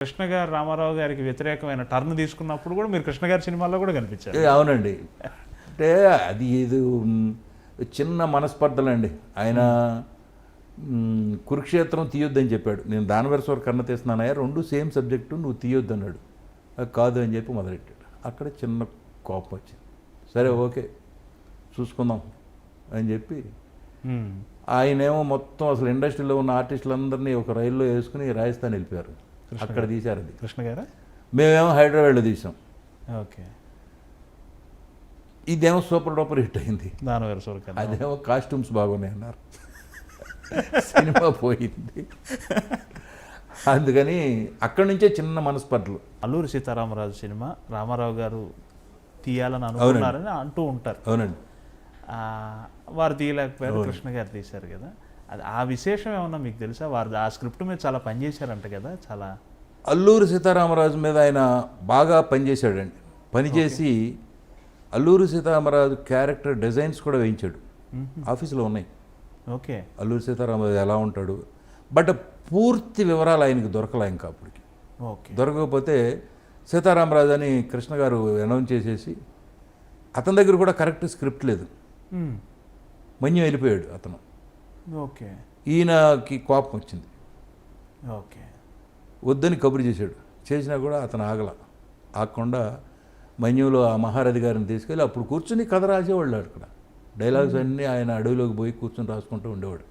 కృష్ణ గారు రామారావు గారికి వ్యతిరేకమైన టర్న్ తీసుకున్నప్పుడు కూడా మీరు కృష్ణ గారి సినిమాల్లో కూడా కనిపించారు. అవునండి. అంటే అది ఇది చిన్న మనస్పర్ధలండి. ఆయన కురుక్షేత్రం తీయొద్దని చెప్పాడు. నేను దానవరస్వర కన్న తీస్తున్నానయ్యా రెండు సేమ్ సబ్జెక్టు నువ్వు తీయొద్దు అన్నాడు అది కాదు అని చెప్పి మొదలెట్టాడు. అక్కడ చిన్న కోపం వచ్చింది. సరే ఓకే చూసుకుందాం అని చెప్పి మ్మ్. ఆయనేమో మొత్తం అసలు ఇండస్ట్రీలో ఉన్న ఆర్టిస్టులందరినీ ఒక రైల్లో వేసుకుని రాజస్థాన్ వెళ్ళిపోయారు. అక్కడ తీశారు అది కృష్ణ గారా? మేమేమో హైదరాబాద్లో తీసాం ఓకే. ఇదేమో సూపర్ డూపర్ హిట్ అయింది. దానవేర అదేమో కాస్ట్యూమ్స్ బాగున్నాయి అన్నారు. సినిమా పోయింది. అందుకని అక్కడి నుంచే చిన్న మనస్పర్ధలు. అల్లూరి సీతారామరాజు సినిమా రామారావు గారు తీయాలని అనుకున్నారని అంటూ ఉంటారు. అవునండి. వారు తీయలేకపోయారు కృష్ణ గారు తీశారు కదా. అది ఆ విశేషం ఏమన్నా మీకు తెలుసా? వారు ఆ స్క్రిప్ట్ మీద చాలా పనిచేశారంట కదా చాలా. అల్లూరి సీతారామరాజు మీద ఆయన బాగా పనిచేశాడండి. పనిచేసి అల్లూరి సీతారామరాజు క్యారెక్టర్ డిజైన్స్ కూడా వేయించాడు. ఆఫీసులో ఉన్నాయి. ఓకే. అల్లూరి సీతారామరాజు ఎలా ఉంటాడు? బట్ పూర్తి వివరాలు ఆయనకి దొరకలే ఇంకా అప్పటికి. ఓకే. దొరకకపోతే సీతారామరాజు అని కృష్ణ గారు అనౌన్స్ చేసేసి అతని దగ్గర కూడా కరెక్ట్ స్క్రిప్ట్ లేదు. మన్యం వెళ్ళిపోయాడు అతను. ఓకే. ఈయనకి కోపం వచ్చింది. ఓకే. వద్దని కబురు చేశాడు. చేసినా కూడా అతను ఆగల. ఆగకుండా మన్యంలో ఆ మహారథి గారిని తీసుకెళ్ళి అప్పుడు కూర్చుని కథ రాసేవాళ్ళు అక్కడ. డైలాగ్స్ అన్నీ ఆయన అడవిలోకి పోయి కూర్చొని రాసుకుంటూ ఉండేవాడు.